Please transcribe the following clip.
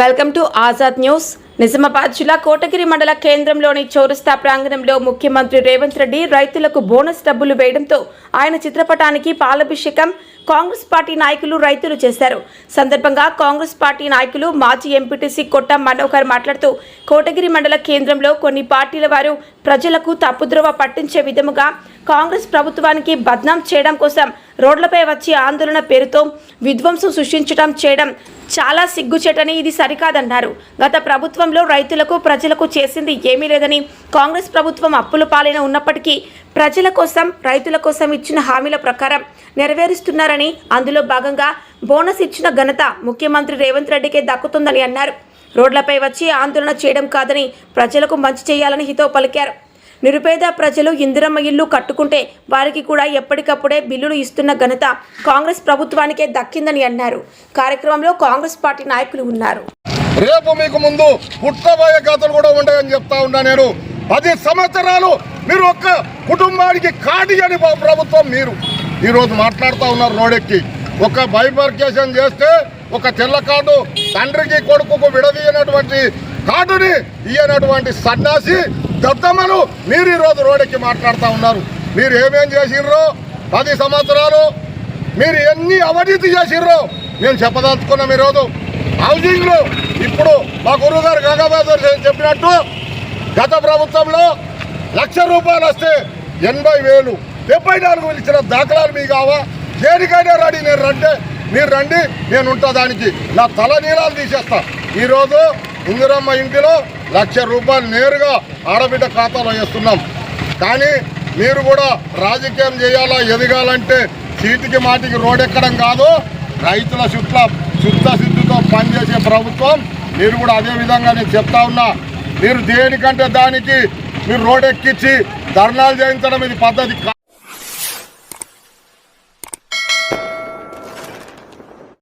Welcome to Azad news. Nizamabad జిల్లా కోటగిరి మండల కేంద్రంలోని చౌరస్తా ప్రాంగణంలో ముఖ్యమంత్రి రేవంత్ రెడ్డి రైతులకు బోనస్ డబ్బులు వేయడంతో ఆయన చిత్రపటానికి పాలాభిషేకం కాంగ్రెస్ పార్టీ నాయకులు రైతులు చేశారు. సందర్భంగా కాంగ్రెస్ పార్టీ నాయకులు మాజీ ఎంపీటీసీ కొట్ట మనోహర్ మాట్లాడుతూ కోటగిరి మండల కేంద్రంలో కొన్ని పార్టీల వారు ప్రజలకు తప్పుద్రోవ పట్టించే విధముగా కాంగ్రెస్ ప్రభుత్వానికి బద్నాం చేయడం కోసం రోడ్లపై వచ్చి ఆందోళన పేరుతో విధ్వంసం సృష్టించడం చేయడం చాలా సిగ్గుచేటని ఇది సరికాదన్నారు. గత ప్రభుత్వంలో రైతులకు ప్రజలకు చేసింది ఏమీ లేదని కాంగ్రెస్ ప్రభుత్వం అప్పుల పాలైన ఉన్నప్పటికీ ప్రజల కోసం రైతుల కోసం ఇచ్చిన హామీల ప్రకారం నెరవేరుస్తున్నారని అందులో భాగంగా బోనస్ ఇచ్చిన ఘనత ముఖ్యమంత్రి రేవంత్ రెడ్డికే దక్కుతుందని అన్నారు. రోడ్లపై వచ్చి ఆందోళన చేయడం కాదని ప్రజలకు మంచి చేయాలని హితో పలికారు. నిరుపేద ప్రజలు ఇందిరమ్మ ఇల్లు కట్టుకుంటే వారికి కూడా ఎప్పటికప్పుడే బిల్లులు ఇస్తున్న ఘనత కాంగ్రెస్ ప్రభుత్వానికే దక్కిందని అన్నారు. కార్యక్రమంలో కాంగ్రెస్ పార్టీ నాయకులు ఉన్నారు. రేపు మీకు ముందు పుట్టబోయే కథలు కూడా ఉంటాయని చెప్తా ఉన్నా నేను. పది సంవత్సరాలు మీరు ఒక్క కుటుంబానికి కాటి అని ప్రభుత్వం మీరు. ఈరోజు మాట్లాడుతూ ఉన్నారు రోడెక్కి. ఒక బైబర్కేషన్ చేస్తే ఒక తెల్ల కార్డు తండ్రికి కొడుకుకు విడదీయనటువంటి కార్డుని ఇయ్యనటువంటి సన్యాసి దద్దమ్మను మీరు ఈరోజు రోడెక్కి మాట్లాడుతూ ఉన్నారు. మీరు ఏమేం చేసిర్రో పది సంవత్సరాలు మీరు ఎన్ని అవినీతి చేసిర్రో నేను చెప్పదలుచుకున్నాం ఈరోజు. హౌసింగ్ ఇప్పుడు మా గురువు గారు గంగాబాద్ చెప్పినట్టు గత ప్రభుత్వంలో లక్ష రూపాయలు వస్తే ఎనభై వేలు డెబ్బై నాలుగు వేలు ఇచ్చిన దాఖలాలు మీ కావా? దేనికైనా రెడీ నేను రంటే మీరు రండి నేను ఉంటా దానికి. నా తల నీలాలు తీసేస్తా. ఈరోజు ఇందిరమ్మ ఇంటిలో లక్ష రూపాయలు నేరుగా ఆడబిడ్డ ఖాతాలో వేస్తున్నాం. కానీ మీరు కూడా రాజకీయం చేయాలా ఎదగాలంటే సీటుకి మాటికి రోడెక్కడం కాదు రైతుల చుట్ల శుద్ధశుద్ధితో పనిచేసే ప్రభుత్వం. మీరు కూడా అదే విధంగా నేను చెప్తా ఉన్నా. మీరు దేనికంటే దానికి మీరు రోడ్ ఎక్కించి ధర్నాలు చేయించడం ఇది పద్ధతి